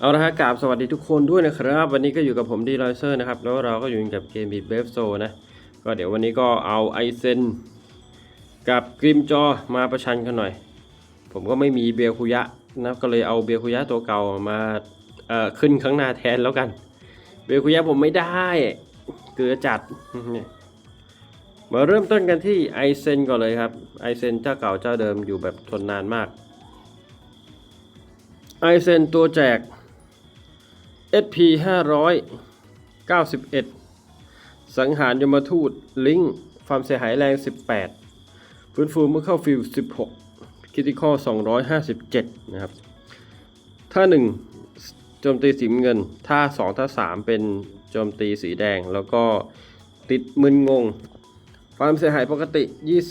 เอาละฮะกราบสวัสดีทุกคนด้วยนะครับ วันนี้ก็อยู่กับผมดีไลเซอร์นะครับ แล้วเราก็อยู่กับเกมบีเบฟโซนะ ก็เดี๋ยววันนี้ก็เอาไอเซนกับกริมจอมาประชันกันหน่อย ผมก็ไม่มีเบียคุยะนะก็เลยเอาเบียคุยะตัวเก่ามาเอ่อขึ้นข้างหน้าแทนแล้วกัน เบียคุยะผมไม่ได้เกลือจัด มาเริ่มต้นกันที่ไอเซนก่อนเลยครับไอเซนเจ้าเก่าเจ้าเดิมอยู่แบบทนนานมากไอเซนตัวแจก SP 591 สังหารยมทูตลิงก์ความเสียหายแรง 18 ฟื้นฟูเมื่อเข้าฟิล16คิติคอ257 นะครับถ้า1 โจมตีสีเงินถ้า2ถ้า3 เป็นโจมตีสีแดง แล้วก็ติดมึนงง ความเสียหายปกติ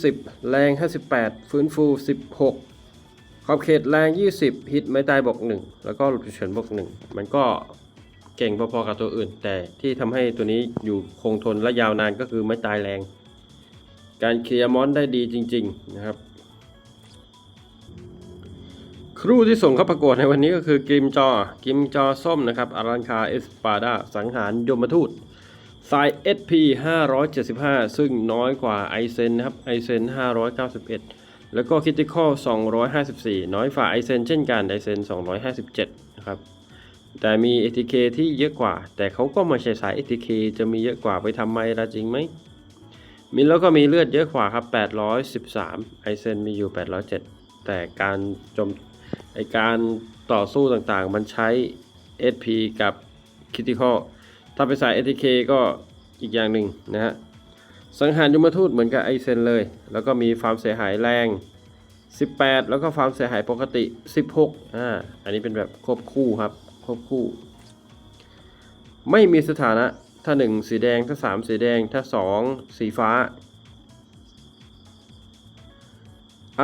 20 แรง 58 ฟื้นฟู 16 ขอบเขตแรง 20 ฮิตไม่ตายบวก1แล้วก็หลุดฉุกเฉินบวก1มันก็ เก่งพอๆกับตัวอื่น แต่ที่ทำให้ตัวนี้อยู่คงทนและยาวนานก็คือไม่ตายแรง การเคลียร์มอนได้ดีจริง ๆนะครับ ครูที่ส่งเข้าประกวดในวันนี้ก็คือกิมจอ กิมจอส้มนะครับอารันคาเอสปาดาสังหารยมทูตไซสาย SP 575 ซึ่งน้อยกว่าไอเซนนะครับไอเซน591 แล้วก็คิติคอล254 น้อยฝ่าไอเซนเช่นกันไอเซน257 นะครับ แต่มี ATK ที่เยอะกว่า แต่เขาก็ไม่ใช่สาย ATK จะมีเยอะกว่าไปทำไมละจริงไหมมีแล้วก็มีเลือดเยอะกว่าครับ 813 ไอเซนมีอยู่ 807 แต่การจมไอการต่อสู้ต่างๆ มันใช้ SP กับ Critical ถ้าเป็นสาย ATK ก็อีกอย่างหนึ่งนะฮะ สังหารยมทูตเหมือนกับไอเซนเลย แล้วก็มีความเสียหายแรง 18 แล้วก็ความเสียหายปกติ 16 อ่า อันนี้เป็นแบบควบคู่ครับ ควบคู่ ไม่มีสถานะถ้า 1 สีแดงถ้า 3 สีแดงถ้า 2 สีฟ้า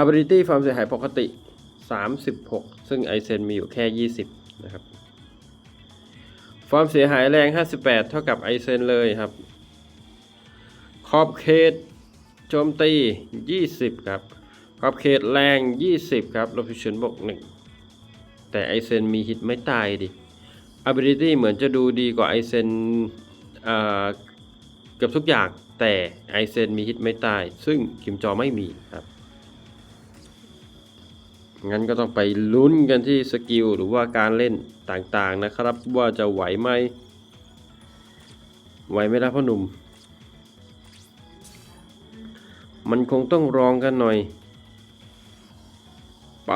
ability ความเสียหายปกติ 36 ซึ่งไอเซนมีอยู่แค่ 20 นะครับความเสียหายแรง 58 เท่ากับไอเซนเลยครับ ขอบเขตโจมตี 20 ครับ ขอบเขตแรง 20 ครับลบฉุกเฉินบวก1 แต่ไอเซนมีฮิตไม่ตายดิ ability เหมือนจะดูดีกว่าไอเซนเกือบทุกอย่างแต่ไอเซนมีฮิตไม่ตาย ซึ่งกิมจอไม่มีครับ งั้นก็ต้องไปลุ้นกันที่สกิลหรือว่าการเล่นต่างๆนะครับ ว่าจะไหวไหมไหวไหมล่ะพ่อหนุ่ม มันคงต้องรองกันหน่อย ไป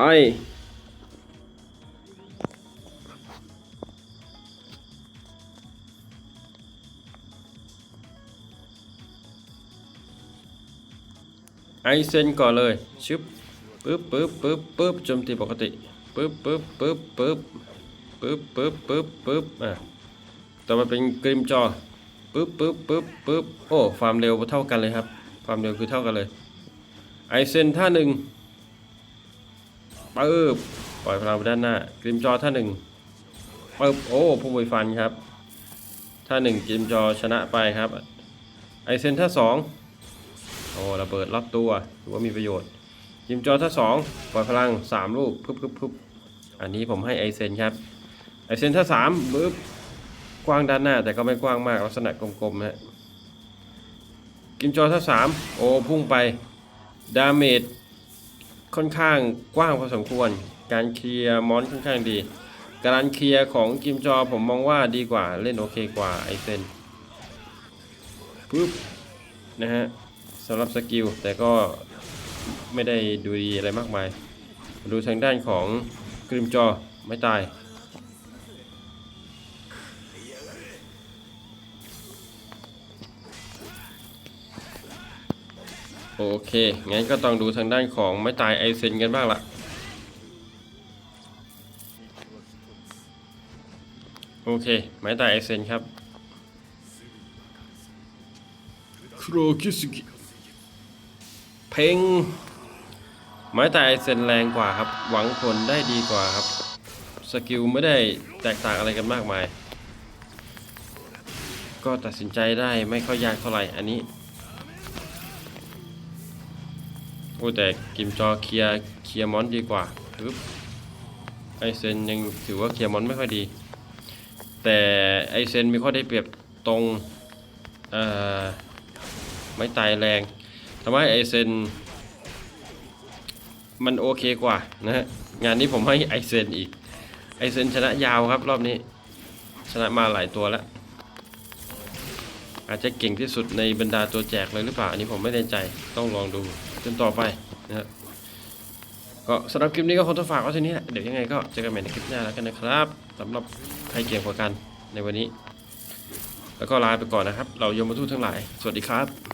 เซนก่อนเลยชึบปึ๊บปึ๊บปึ๊บปึ๊บโจมตีปกติปึ๊บปึ๊บปึ๊บปึ๊บปึ๊บปึ๊บปึ๊บปึ๊บอะต่อมาเป็นกริมจอปึ๊บปึ๊บปึ๊บปึ๊บโอ้ความเร็วเท่ากันเลยครับ ความเร็วคือเท่ากันเลยไอเซนท่าหนึ่งปึ๊บปล่อยพลังไปด้านหน้ากริมจอท่าหนึ่งปึ๊บโอ้ผู้บริฟันครับ ท่าหนึ่งกริมจอชนะไปครับไอเซนท่าสอง อ้ระเบิดรอบตัวถือว่ามีประโยชน์ ยิมจอท่าสองปล่อยพลังสามลูกปึ๊บปึ๊บปึ๊บอันนี้ผมให้ไอเซนครับ ไอเซนท่าสามปึ๊บกว้างด้านหน้าแต่ก็ไม่กว้างมากลักษณะกลมๆฮะกิมจอท่าสามโอ้พุ่งไปดาเมจค่อนข้างกว้างพอสมควร การเคลียร์มอนค่อนข้างดี การเคลียร์ของกิมจอผมมองว่าดีกว่าเล่นโอเคกว่าไอเซนปึ๊บนะฮะ สำหรับสกิลแต่ก็ไม่ได้ดูดีอะไรมากมาย ดูทางด้านของกริมจอไม่ตาย โอเค งั้นก็ต้องดูทางด้านของไม่ตายไอเซนกันบ้างละโอเค ไม่ตายไอเซนครับครคิสกิ เพลงไม้ตายเซนแรงกว่าครับ หวังผลได้ดีกว่าครับ สกิลไม่ได้แตกต่างอะไรกันมากมาย ก็ตัดสินใจได้ไม่ค่อยยากเท่าไหร่อันนี้โอ้แต่กิมจอเคลียเคลียมอนดีกว่าปึ๊บไอเซนยังถือว่าเคลียมอนไม่ค่อยดี แต่ไอเซนมีข้อได้เปรียบตรงเอ่อไม้ตายแรงำให้ไอเซนมันโอเคกว่านะฮะงานนี้ผมให้ไอเซนอีก ไอเซนชนะยาวครับรอบนี้ ชนะมาหลายตัวแล้ว อาจจะเก่งที่สุดในบรรดาตัวแจกเลยหรือเปล่า อันนี้ผมไม่แน่ใจต้องลองดูจนต่อไปนะครับก็สำหรับคลิปนี้ก็คงต้องฝากไว้เท่านี้แหละเดี๋ยวยังไงก็เจอกันใหม่ในคลิปหน้าแล้วกันนะครับสำหรับใครเก่งกว่ากันในวันนี้ แล้วก็ลาไปก่อนนะครับ เรายมมาทูตทั้งหลาย สวัสดีครับ